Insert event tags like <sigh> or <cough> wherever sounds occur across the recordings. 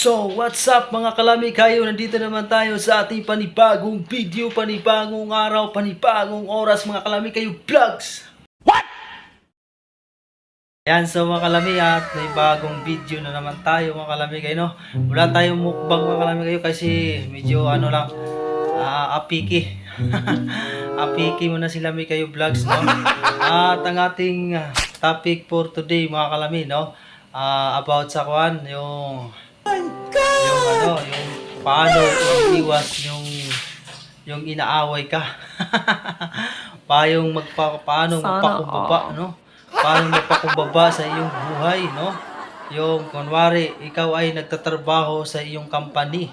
So, what's up mga kalami kayo? Nandito naman tayo sa ating panibagong video, panibagong araw, panibagong oras mga kalami kayo vlogs. What? Yan, so mga kalami at may bagong video na naman tayo mga kalami kayo, no? Wala tayong mukbang mga kalami kayo kasi medyo ano lang, ah, apiki. <laughs> apiki muna sila may kayo vlogs, no? At ang ating topic for today mga kalami, no? Ah, about sa kwan, yung yung ano, yung paano iwas yung yung inaaway ka. <laughs> pa yung magpa paano Sana magpakumbaba, no? Paano magpakumbaba sa iyong buhay, no? Yung kunwari, ikaw ay nagtatrabaho sa iyong company.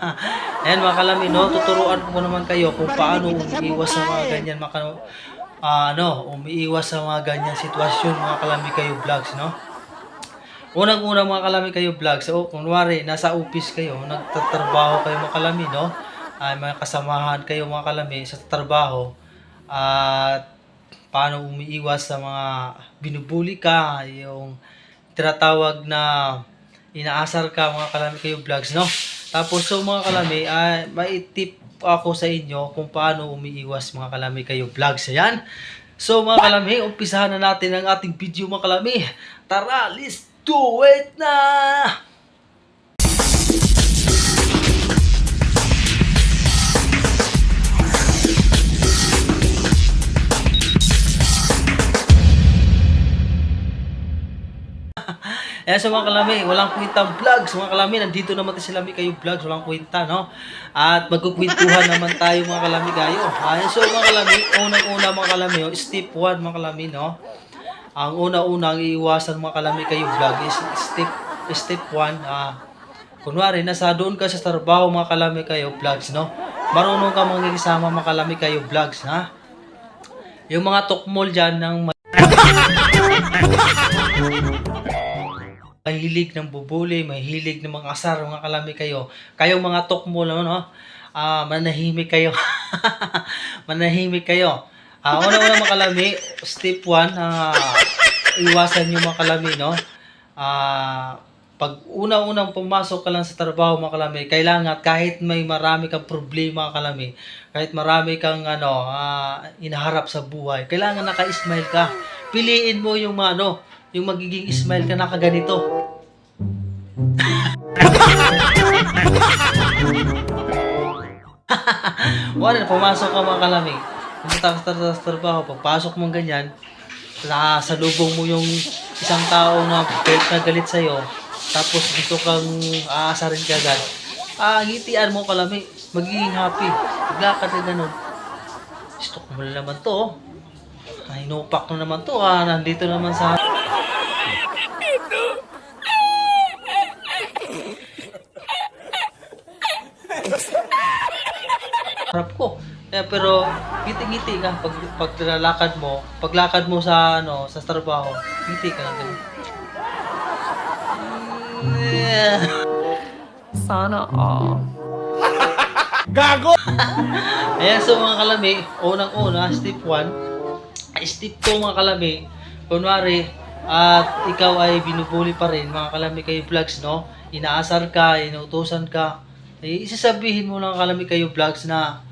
<laughs> Ayan mga kalami, no? Tuturuan ko naman kayo kung paano umiiwas sa mga ganyan, mga ah, ano, umiiwas sa mga ganyan sitwasyon, mga kalami kayo vlogs, no? Unang-unang mga kalami kayo vlog. So, kunwari, nasa office kayo, nagtatrabaho kayo mga kalami, no? Ay, mga kasamahan kayo mga kalami sa trabaho. At paano umiiwas sa mga binubuli ka, yung tinatawag na inaasar ka mga kalami kayo vlogs, no? Tapos, so mga kalami, ay, may tip ako sa inyo kung paano umiiwas mga kalami kayo vlogs. Ayan. So mga kalami, umpisahan na natin ang ating video mga kalami. Tara, let's do it na! Ayan sa mga kalami, walang kwentang vlogs. Mga kalami, nandito naman tayo sila kayo vlogs, walang kwenta, no? At magkukwentuhan naman tayo mga kalami kayo. Ayan, so mga kalami, unang-una mga kalami, oh, step 1 mga kalami, no? Ang una-una, ang iiwasan mga kalami kayo vlog is step step 1, ah, kunwari, nasa doon ka sa trabaho mga kalami kayo vlogs, no? Marunong ka mangingisama mga kalami kayo vlogs, ha? Yung mga tukmol dyan ng <laughs> mahilig ng bubuli, mahilig ng mga asar, mga kalami kayo. Kayong mga tokmo lang, no? Ah, manahimik kayo. <laughs> manahimik kayo. Ah, una-una mga kalami, step 1, ah, iwasan yung mga kalami, no? Ah, pag una-unang pumasok ka lang sa trabaho mga kalami, kailangan kahit may marami kang problema kalami, kahit marami kang ano, ah, inaharap sa buhay, kailangan naka-smile ka. Piliin mo yung mga, ano, yung magiging smile ka nakaganito. <laughs> Wala, pumasok ka mga kalami. Pumunta ka sa trabaho, pagpasok mo ganyan, nakasalubong mo yung isang tao na galit na galit sa'yo, tapos dito kang aasarin ka agad. Ah, ngitian mo kalami, magiging happy. Maglakad ka ganun. Gusto ko mo na naman to. Ay, inupak na naman to, ah. Nandito naman sa... harap ko. Eh, pero ngiti-ngiti ka pag pag lalakad mo, paglakad mo sa ano, sa trabaho, ngiti ka lang ganun. Yeah. Sana all. <laughs> <laughs> Ayan, so mga kalami, unang-una, step 1, step 2 mga kalami, kunwari, at ikaw ay binubuli pa rin, mga kalami kayo vlogs, no? Inaasar ka, inutusan ka, eh, isasabihin mo lang kalami kayo vlogs na,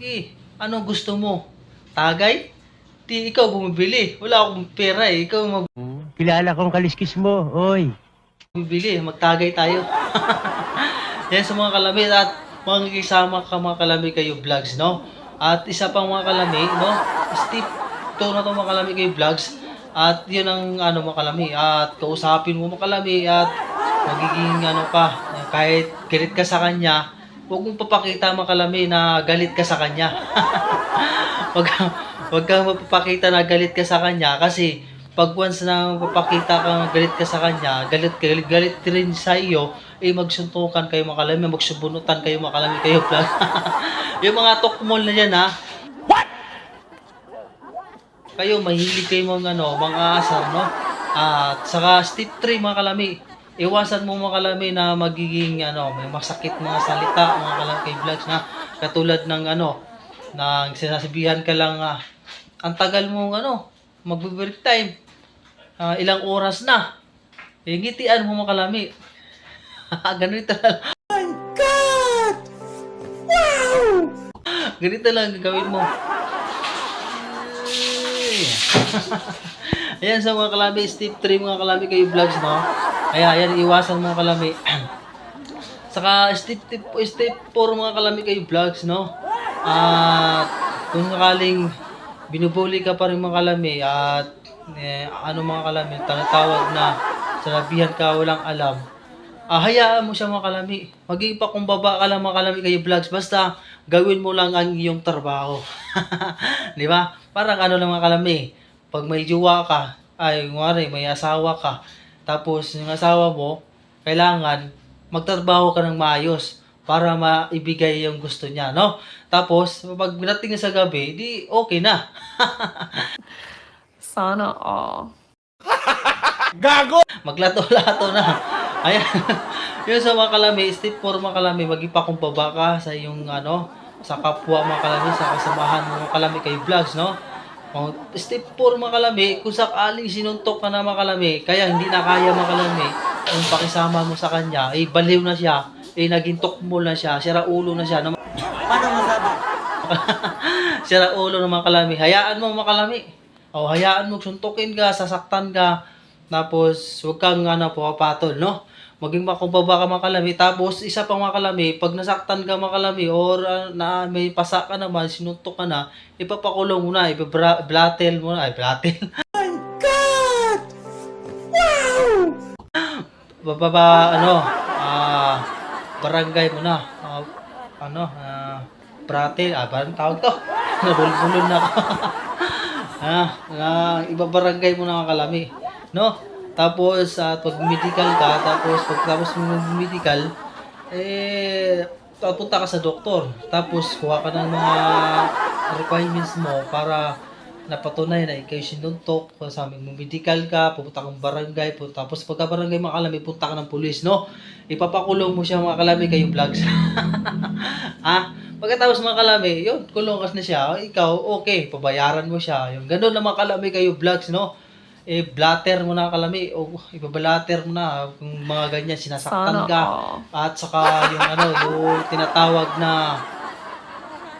eh, ano gusto mo? Tagay? Di ikaw bumibili. Wala akong pera eh. Ikaw mag Kilala kong kaliskis mo, oy. bibili, magtagay tayo. <laughs> Yan sa mga kalami at mga kasama ka mga kalami kayo vlogs, no? At isa pang mga kalami, no? Step 2 na to mga kalami kayo vlogs. At yun ang ano mga kalami. At kausapin mo mga kalami at magiging ano ka, kahit galit ka sa kanya, huwag mong papakita mga kalami na galit ka sa kanya. <laughs> wag, wag kang magpapakita na galit ka sa kanya kasi pag once na papakita ka galit ka sa kanya, galit galit, galit rin sa iyo, eh magsuntukan kayo mga kalami, magsubunutan kayo mga kalami kayo vlog. <laughs> yung mga tokmol na yan ha. Kayo mahilig kayo mga ano, mga asar no. At saka step 3 mga kalami, iwasan mo mga kalami na magiging ano, may masakit mga salita mga kalami kay vlogs na katulad ng ano, nang sinasabihan ka lang ah, ang tagal mong ano, magbe-break time. Ah, ilang oras na. Eh, ngitian mo mga kalami. <laughs> Ganito lang. my God! Wow! Ganito lang ang gagawin mo. Ay. <laughs> ayan sa mga kalami, step 3 mga kalami kayo vlogs, no? Kaya ayan, iwasan mga kalami. <clears throat> Saka step, step, step 4 mga kalami kayo vlogs, no? At kung sakaling binubuli ka pa rin mga kalami at eh, ano mga kalami, tanatawag na sanabihan ka walang alam, ah, hayaan mo siya mga kalami. Maging pa kung baba ka lang mga kalami kayo vlogs, basta gawin mo lang ang iyong trabaho. <laughs> Di ba? Parang ano lang mga kalami, pag may jowa ka, ay, ngwari, may asawa ka, tapos yung asawa mo, kailangan magtrabaho ka ng maayos para maibigay yung gusto niya, no? Tapos, pag binating niya sa gabi, di okay na. <laughs> Sana all. <laughs> Maglato-lato na. Ayan. <laughs> yun sa mga kalami, step 4 mga kalami, magipakumbaba ka sa iyong ano, sa kapwa mga kalami, sa kasamahan mga kalami kay vlogs, no? O, step 4 mga kalami, kung sakaling sinuntok ka na mga kalami, kaya hindi na kaya mga kalami, yung pakisama mo sa kanya, eh baliw na siya, eh naging tukmol na siya, sira ulo na siya. Na, Paano masabi? <laughs> sira ulo ng mga kalami. Hayaan mo mga kalami. O, hayaan mo, suntukin ka, sasaktan ka, tapos, huwag kang ano, pumapatol, no? Maging makumbaba ka makalami. Tapos, isa pang makalami, pag nasaktan ka makalami or ah, na may pasa ka naman, sinuntok ka na, ipapakulong mo na, ipablatel mo na, ay, blatel. <laughs> Bababa, ano, ah, barangay mo na, ah, ano, ah, bratel, ah, parang tawag to, <laughs> nabulbulon na ako. <laughs> ah, ah, ibabarangay mo na makalami, no? Tapos, ah, pag medical ka, tapos pag tapos mo medical, eh, papunta ka sa doktor. Tapos, kuha ka ng mga requirements mo para napatunay na ikaw sinuntok, sa amin mo medical ka, pupunta kang barangay, pu- tapos pagka barangay makalami, punta ka ng pulis, no? Ipapakulong mo siya mga kalami kayo vlogs. <laughs> ah, pagkatapos mga kalami, yun, kulong na siya, ikaw, okay, pabayaran mo siya. Yung ganun na mga kalami kayo vlogs, no? Eh, blatter mo na kalami, o ibabalater mo na, kung mga ganyan, sinasaktan Sana ka. At saka yung ano, yung tinatawag na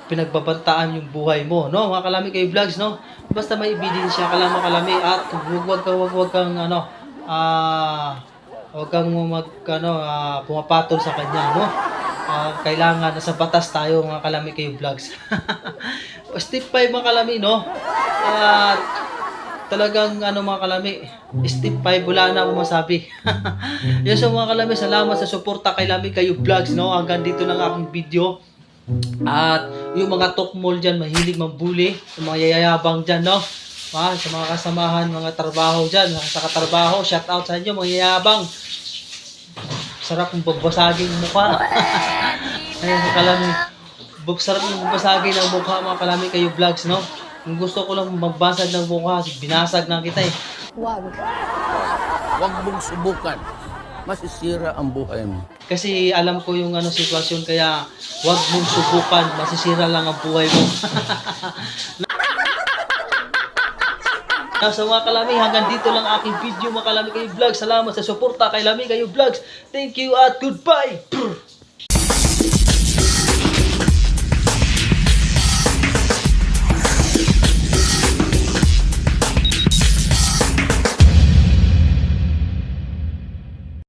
pinagbabantaan yung buhay mo, no? Mga kalami kayo vlogs, no? Basta may ebidensya ka lang mga kalami at huwag wag kang wag, wag kang ano, ah, huwag kang mag ano, ah, pumapatol sa kanya, no? Ah, kailangan nasa batas tayo mga kalami kayo vlogs. <laughs> Step 5 mga kalami, no? At talagang ano mga kalami, step 5 wala na akong masabi. <laughs> Yun sa mga kalami, salamat sa suporta kay Lami kayo vlogs, no? Hanggang dito lang aking video. At yung mga tokmol dyan, mahilig mambuli, yung mga yayabang dyan, no? Ah, sa mga kasamahan, mga trabaho dyan, sa katrabaho, shout out sa inyo, mga yayabang. Sarap kong bagbasagin yung mukha. <laughs> Ayan, kalami. Sarap yung bagbasagin ang mukha, mga kalami kayo vlogs, no? Kung gusto ko lang magbasag ng mukha, binasag na kita eh. Huwag mong subukan. Masisira ang buhay mo. Kasi alam ko yung ano sitwasyon kaya wag mong subukan, masisira lang ang buhay mo. <laughs> Sa mga kalami, hanggang dito lang aking video mga kalami kayo vlog. Salamat sa suporta kay Lami kayo vlogs. Thank you at goodbye!